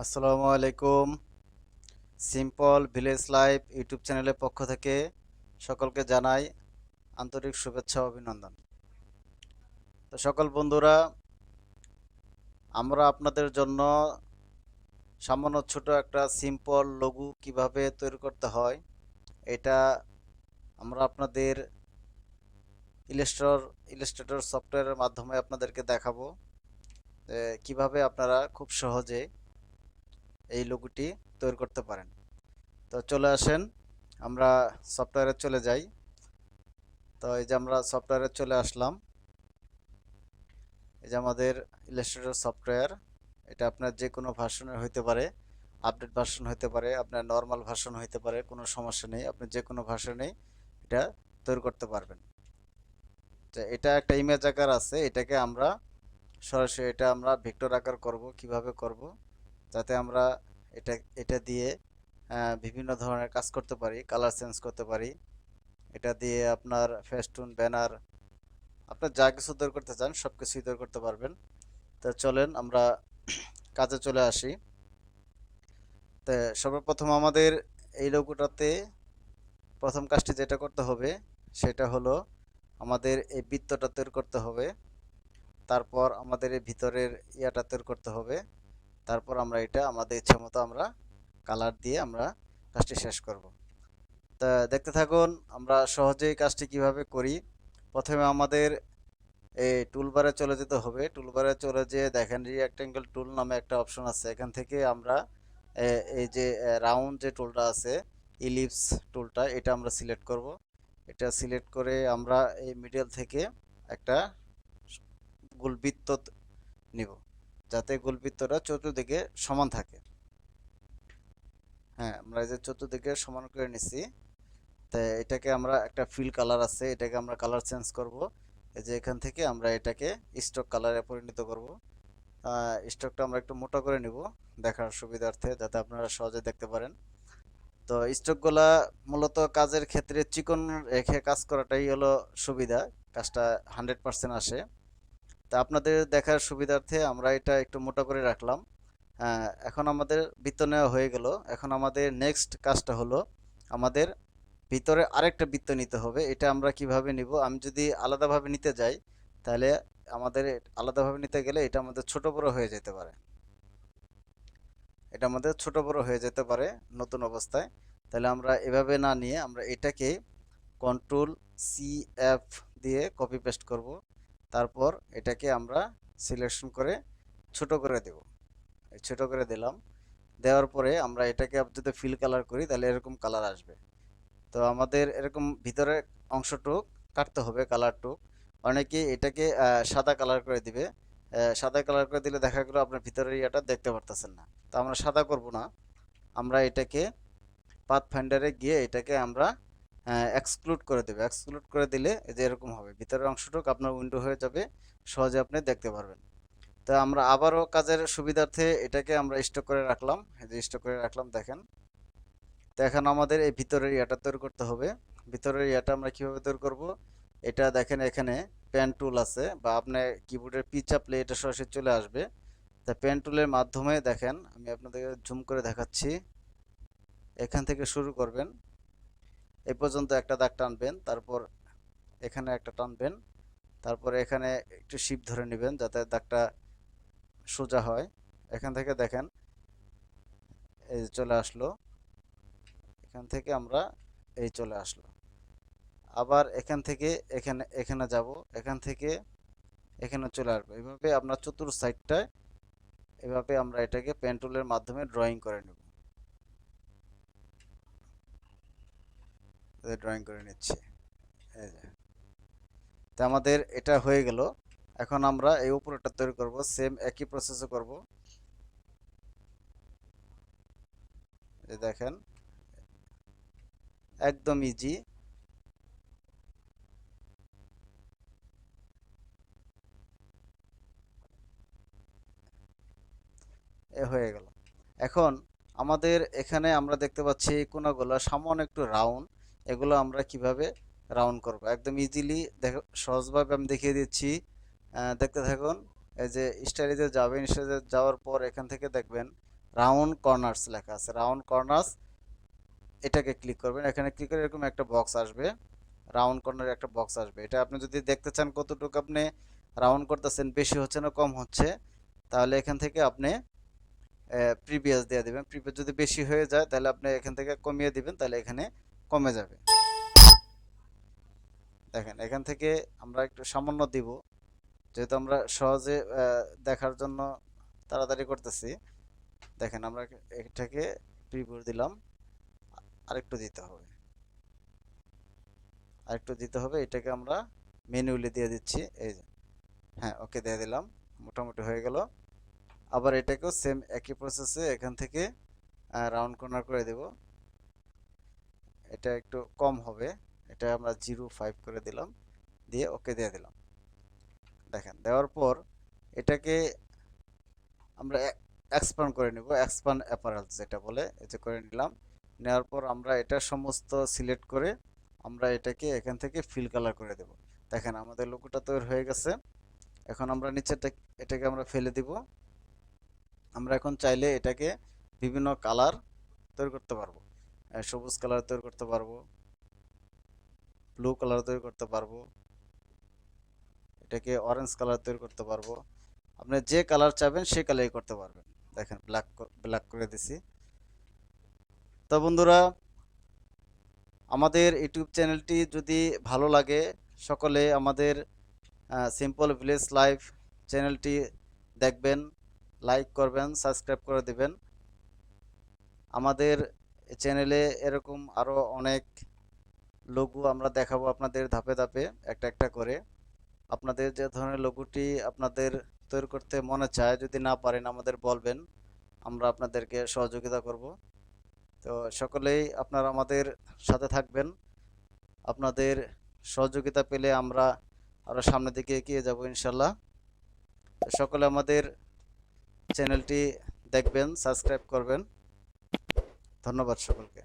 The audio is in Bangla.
আসসালামু আলাইকুম। সিম্পল ভিলেজ লাইফ ইউটিউব চ্যানেলের পক্ষ থেকে সকলকে জানাই আন্তরিক শুভেচ্ছা অভিনন্দন। তো সকল বন্ধুরা, আমরা আপনাদের জন্য সামান্য ছোট একটা সিম্পল লঘু কীভাবে তৈরি করতে হয়, এটা আমরা আপনাদের ইলাস্ট্রর ইলাস্ট্রেটর সফটওয়্যারের মাধ্যমে আপনাদেরকে দেখাবো। কীভাবে আপনারা খুব সহজে এই লোগোটি তৈরি করতে পারেন। তো চলে আসেন, আমরা সফটওয়্যারে চলে যাই। তো এই যে আমরা সফটওয়্যারে চলে আসলাম। এই যে আমাদের ইলাস্ট্রেটর সফটওয়্যার, এটা আপনার যে কোনো ভার্সনের হইতে পারে আপডেট ভার্সন হইতে পারে, আপনার নর্মাল ভার্সন হইতে পারে, কোনো সমস্যা নেই। আপনি যে কোনো ভার্সনেই এটা তৈরি করতে পারবেন। এটা একটা ইমেজ আকার আছে, এটাকে আমরা সরাসরি এটা আমরা ভেক্টর আকার করব, কীভাবে করব? যাতে আমরা এটা এটা দিয়ে বিভিন্ন ধরনের কাজ করতে পারি কালার চেঞ্জ করতে পারি। এটা দিয়ে আপনার ফেস্টুন ব্যানার আপনার যা কিছু তৈরি করতে চান সব কিছুই তৈরি করতে পারবেন। তো চলেন আমরা কাজে চলে আসি। তো সর্বপ্রথম আমাদের এই লোগোটাতে প্রথম কাজটি যেটা করতে হবে, সেটা হলো আমাদের এই বৃত্তটা তৈরি করতে হবে। তারপর আমাদের এই ভিতরের ইয়াটা তৈরি করতে হবে। তারপর আমরা এটা, আমাদের ইচ্ছা মতো আমরা কালার দিয়ে আমরা কাজটি শেষ করব। তা দেখতে থাকুন, আমরা সহজেই কাজটি কীভাবে করি। প্রথমে আমাদের এই টুলবারে চলে যেতে হবে। টুলবারে চলে যেয়ে দেখেন রিঅ্যাক্টেঙ্গেল টুল নামে একটা অপশন আছে। এখান থেকে আমরা এই যে রাউন্ড যে টুলটা আছে ইলিপস টুলটা এটা আমরা সিলেক্ট করব। এটা সিলেক্ট করে আমরা এই মিডল থেকে একটা গোলবৃত্ত নিব। যাতে গোলবৃত্তটা চতুর্দিকে সমান থাকে। হ্যাঁ আমরা এই যে চতুর্দিকে সমান করে নিছি, তো এটাকে আমরা একটা ফিল কালার আছে, এটাকে আমরা কালার চেঞ্জ করব। এই যে এখান থেকে আমরা এটাকে স্টক কালারে পরিণত করব। স্টকটা আমরা একটু মোটা করে নিব দেখার সুবিধার্থে, যাতে আপনারা সহজে দেখতে পারেন। তো স্টকগুলা মূলত কাজের ক্ষেত্রে চিকন রেখে কাজ করাটাই হলো সুবিধা, কাজটা হান্ড্রেড পার্সেন্ট আসে। তা আপনাদের দেখার সুবিধার্থে আমরা এটা একটু মোটা করে রাখলাম। আহ, এখন আমাদের বৃত্ত নেওয়া হয়ে গেল। এখন আমাদের নেক্সট কাজটা হলো আমাদের ভিতরে আরেকটা বৃত্ত নিতে হবে। এটা আমরা কীভাবে নিব? আমি যদি আলাদাভাবে নিতে যাই তাহলে আমাদের আলাদাভাবে নিতে গেলে এটা আমাদের ছোট বড় হয়ে যেতে পারে। এটা আমাদের ছোট বড় হয়ে যেতে পারে নতুন অবস্থায়। তাহলে আমরা এভাবে না নিয়ে আমরা এটাকে কন্ট্রোল সি এফ দিয়ে কপি পেস্ট করব। তারপর এটাকে আমরা সিলেকশন করে ছোট করে দেব। ছোট করে দিলাম। দেওয়ার পরে আমরা এটাকে যদি ফিল কালার করি, তাহলে এরকম কালার আসবে। তো আমাদের এরকম ভিতরে অংশটুক কাটতে হবে কালারটুক অনেকে এটাকে সাদা কালার করে দিবে। সাদা কালার করে দিলে দেখা গেলো আপনার ভিতরের ইয়াটা দেখতে পারতেছেন না। তো আমরা সাদা করব না। আমরা এটাকে পাথ ফাইন্ডারে গিয়ে এটাকে আমরা এক্সক্লুড করে দেবে। এক্সক্লুড করে দিলে যে এরকম হবে। ভিতরের অংশটুকু আপনার উইন্ডো হয়ে যাবে, সহজে আপনি দেখতে পারবেন। তো আমরা আবারও কাজের সুবিধার্থে এটাকে আমরা স্টক করে রাখলাম। যে স্টক করে রাখলাম, দেখেন। তো এখন আমাদের এই ভিতরের ইয়াটা তৈরি করতে হবে। ভিতরের ইয়াটা আমরা কীভাবে তৈরি করব? এটা দেখেন এখানে পেন টুল আছে বা আপনার কিবোর্ডের পি চাপলে এটা সরাসরি চলে আসবে। তা পেন টুলের মাধ্যমে দেখেন, আমি আপনাদের জুম করে দেখাচ্ছি। এখান থেকে শুরু করবেন। এই পর্যন্ত একটা দাগ টানবেন, তারপর এখানে একটা টানবেন, তারপর এখানে একটু শিপ ধরে নেবেন যাতে দাগটা সোজা হয়। এখান থেকে দেখেন, এই চলে আসলো। এখান থেকে আমরা এই চলে আসলো। আবার এখান থেকে এখানে এখানে যাব, এখান থেকে এখানে চলে আসব। এইভাবে আপনার চতুর সাইডটায় এভাবে আমরা এটাকে পেন টুলের মাধ্যমে ড্রয়িং করে নেব। ড্রয়িং করে নিচ্ছি। এই যে। তো আমাদের এটা হয়ে গেল। এখন আমরা এই উপরটা তৈরি করব সেম একই প্রসেসে করব। এই দেখেন। একদম ইজি এ হয়ে গেল। এখন আমাদের এখানে আমরা দেখতে পাচ্ছি কোনাগুলো সামান্য একটু রাউন্ড এগুলো আমরা কীভাবে রাউন্ড করব? একদম ইজিলি দেখ, সহজভাবে আমি দেখিয়ে দিচ্ছি। দেখতে থাকুন, এই যে স্টাইলিতে যাবেন স্টাইলিতে যাওয়ার পর এখান থেকে দেখবেন রাউন্ড কর্নার্স লেখা আছে। রাউন্ড কর্নার্স এটাকে ক্লিক করবেন। এখানে ক্লিক করে এরকম একটা বক্স আসবে। রাউন্ড কর্নারে একটা বক্স আসবে। এটা আপনি যদি দেখতে চান কতটুকু আপনি রাউন্ড করতেছেন, বেশি হচ্ছে না কম হচ্ছে, তাহলে এখান থেকে আপনি প্রিভিয়াস দিয়ে দেবেন। প্রিভিয়াস যদি বেশি হয়ে যায়, তাহলে আপনি এখান থেকে কমিয়ে দিবেন, তাহলে এখানে কমে যাবে। দেখেন, এখান থেকে আমরা একটু সামান্য দিব। যেহেতু আমরা সহজে দেখার জন্য তাড়াতাড়ি করতেছি। দেখেন, আমরা এটাকে প্রিভিউ দিলাম। আরেকটু দিতে হবে। আরেকটু দিতে হবে। এটাকে আমরা ম্যানুয়ালি দিয়ে দিচ্ছি। এই হ্যাঁ ওকে দিয়ে দিলাম। মোটামুটি হয়ে গেল। আবার এটাকেও সেম একই প্রসেসে এখান থেকে রাউন্ড কর্নার করে দেব। এটা একটু কম হবে। এটা আমরা জিরো ফাইভ করে দিলাম, দিয়ে ওকে দিয়ে দিলাম। দেখেন, দেওয়ার পর এটাকে আমরা এক্সপান্ড করে নিব এক্সপান্ড অ্যাপারেলস যেটা বলে এটা করে নিলাম। নেওয়ার পর আমরা এটা সমস্ত সিলেক্ট করে আমরা এটাকে এখান থেকে ফিল কালার করে দেব। দেখেন, আমাদের লোগোটা তৈরি হয়ে গেছে। এখন আমরা নিচেরটা এটাকে আমরা ফেলে দিব। আমরা এখন চাইলে এটাকে বিভিন্ন কালার তৈরি করতে পারব। সবুজ কালার তৈরি করতে পারব। ব্লু কালার তৈরি করতে পারব। এটাকে অরেঞ্জ কালার তৈরি করতে পারব। আপনি যে কালার চাবেন সেই কালারই করতে পারবেন। দেখেন ব্ল্যাক ব্ল্যাক করে দিছি। তো বন্ধুরা, আমাদের ইউটিউব চ্যানেলটি যদি ভালো লাগে, সকলে আমাদের সিম্পল ভিলেজ লাইফ চ্যানেলটি দেখবেন লাইক করবেন সাবস্ক্রাইব করে দিবেন। আমাদের চ্যানেলে এরকম আরও অনেক লঘু আমরা দেখাবো আপনাদের ধাপে ধাপে, একটা একটা করে। আপনাদের যে ধরনের লঘুটি আপনাদের তৈরি করতে মনে চায়, যদি না পারেন আমাদের বলবেন, আমরা আপনাদেরকে সহযোগিতা করব। তো সকলেই আপনারা আমাদের সাথে থাকবেন। আপনাদের সহযোগিতা পেলে আমরা আরও সামনের দিকে এগিয়ে যাব ইনশাল্লাহ সকলে আমাদের চ্যানেলটি দেখবেন সাবস্ক্রাইব করবেন। ধন্যবাদ সকলকে।